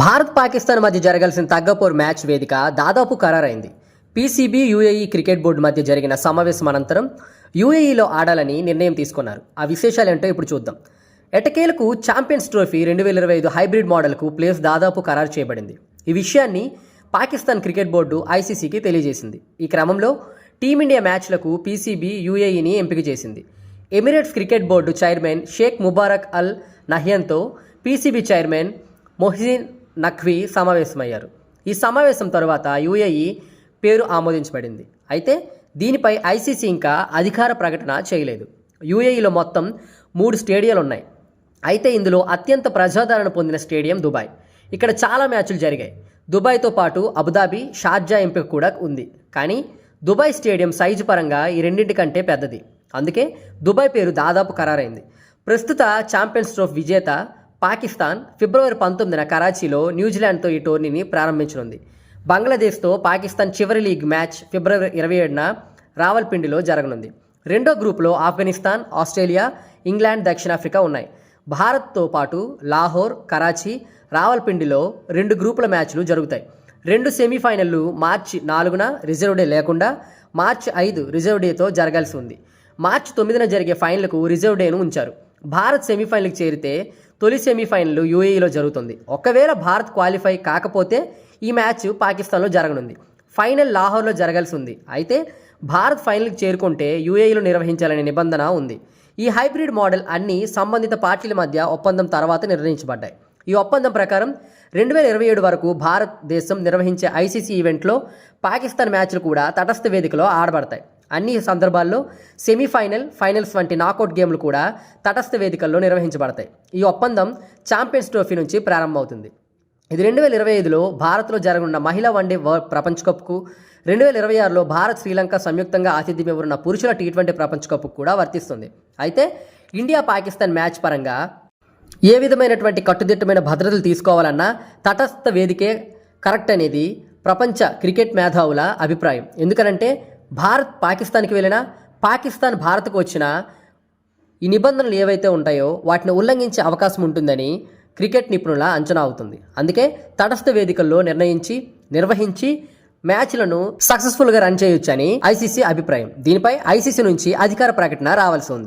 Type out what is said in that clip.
భారత్ పాకిస్తాన్ మధ్య జరగాల్సిన తగ్గపోర్ మ్యాచ్ వేదిక దాదాపు ఖరారైంది. పీసీబీ యూఏఈ క్రికెట్ బోర్డు మధ్య జరిగిన సమావేశం అనంతరం యూఏఈలో ఆడాలని నిర్ణయం తీసుకున్నారు. ఆ విశేషాలు ఏంటో ఇప్పుడు చూద్దాం. ఎటకేలకు ఛాంపియన్స్ ట్రోఫీ రెండు వేల ఇరవై ఐదు హైబ్రిడ్ మోడల్కు ప్లేస్ దాదాపు ఖరారు చేయబడింది. ఈ విషయాన్ని పాకిస్తాన్ క్రికెట్ బోర్డు ఐసీసీకి తెలియజేసింది. ఈ క్రమంలో టీమిండియా మ్యాచ్లకు పీసీబీ యూఏఈని ఎంపిక చేసింది. Emirates cricket board chairman Sheikh Mubarak Al నహ్యన్తో PCB chairman Mohideen Naqvi సమావేశమయ్యారు. ఈ సమావేశం తరువాత యూఏఈ పేరు ఆమోదించబడింది. అయితే దీనిపై ఐసీసీ ఇంకా అధికార ప్రకటన చేయలేదు. యూఏఈలో మొత్తం మూడు స్టేడియాలు ఉన్నాయి అయితే ఇందులో అత్యంత ప్రజాదరణ పొందిన స్టేడియం దుబాయ్. ఇక్కడ చాలా మ్యాచ్లు జరిగాయి. దుబాయ్తో పాటు అబుదాబి షార్జా ఎంపిక కూడా ఉంది. కానీ దుబాయ్ స్టేడియం సైజు పరంగా ఈ రెండింటి కంటే పెద్దది. అందుకే దుబాయ్ పేరు దాదాపు ఖరారైంది. ప్రస్తుత ఛాంపియన్స్ ట్రోఫీ విజేత పాకిస్తాన్ ఫిబ్రవరి పంతొమ్మిదిన కరాచీలో న్యూజిలాండ్తో ఈ టోర్నీని ప్రారంభించనుంది. బంగ్లాదేశ్తో పాకిస్తాన్ చివరి లీగ్ మ్యాచ్ ఫిబ్రవరి ఇరవై ఏడున రావల్పిండిలో జరగనుంది. రెండో గ్రూప్లో ఆఫ్ఘనిస్తాన్ ఆస్ట్రేలియా ఇంగ్లాండ్ దక్షిణాఫ్రికా ఉన్నాయి. భారత్తో పాటు లాహోర్ కరాచీ రావల్పిండిలో రెండు గ్రూపుల మ్యాచ్లు జరుగుతాయి. రెండు సెమీఫైనల్లు మార్చి నాలుగున రిజర్వ్ డే లేకుండా మార్చి ఐదు రిజర్వ్ డేతో జరగాల్సి ఉంది. మార్చి తొమ్మిదిన జరిగే ఫైనల్కు రిజర్వ్ డేను ఉంచారు. భారత్ సెమీఫైనల్కి చేరితే తొలి సెమీఫైనల్ యూఏఈలో జరుగుతుంది. ఒకవేళ భారత్ క్వాలిఫై కాకపోతే ఈ మ్యాచ్ పాకిస్తాన్లో జరగనుంది. ఫైనల్ లాహోర్లో జరగాల్సి ఉంది అయితే భారత్ ఫైనల్కి చేరుకుంటే యూఏఈలో నిర్వహించాలనే నిబంధన ఉంది. ఈ హైబ్రిడ్ మోడల్ అన్ని సంబంధిత పార్టీల మధ్య ఒప్పందం తర్వాత నిర్ణయించబడ్డాయి. ఈ ఒప్పందం ప్రకారం రెండు వేల ఇరవై ఏడు వరకు భారతదేశం నిర్వహించే ఐసీసీ ఈవెంట్లో పాకిస్తాన్ మ్యాచ్లు కూడా తటస్థ వేదికలో ఆడబడతాయి. అన్ని సందర్భాల్లో సెమీఫైనల్ ఫైనల్స్ వంటి నాకౌట్ గేమ్లు కూడా తటస్థ వేదికల్లో నిర్వహించబడతాయి. ఈ ఒప్పందం ఛాంపియన్స్ ట్రోఫీ నుంచి ప్రారంభమవుతుంది. ఇది రెండు వేల ఇరవై ఐదులో భారత్లో జరగనున్న మహిళా వన్డే ప్రపంచ కప్కు రెండు వేల ఇరవై ఆరులో భారత్ శ్రీలంక సంయుక్తంగా ఆతిథ్యం ఇవ్వనున్న పురుషుల టీ ట్వంటీ ప్రపంచ కప్కు కూడా వర్తిస్తుంది. అయితే ఇండియా పాకిస్తాన్ మ్యాచ్ పరంగా ఏ విధమైనటువంటి కట్టుదిట్టమైన భద్రతలు తీసుకోవాలన్నా తటస్థ వేదికే కరెక్ట్ అనేది ప్రపంచ క్రికెట్ మేధావుల అభిప్రాయం. ఎందుకనంటే భారత్ పాకిస్తాన్కి వెళ్ళినా పాకిస్తాన్ భారత్కు వచ్చినా ఈ నిబంధనలు ఏవైతే ఉంటాయో వాటిని ఉల్లంఘించే అవకాశం ఉంటుందని క్రికెట్ నిపుణుల అంచనా అవుతుంది. అందుకే తటస్థ వేదికల్లో నిర్ణయించి నిర్వహించి మ్యాచ్లను సక్సెస్ఫుల్గా రన్ చేయొచ్చని ఐసీసీ అభిప్రాయం. దీనిపై ఐసీసీ నుంచి అధికార ప్రకటన రావాల్సి ఉంది.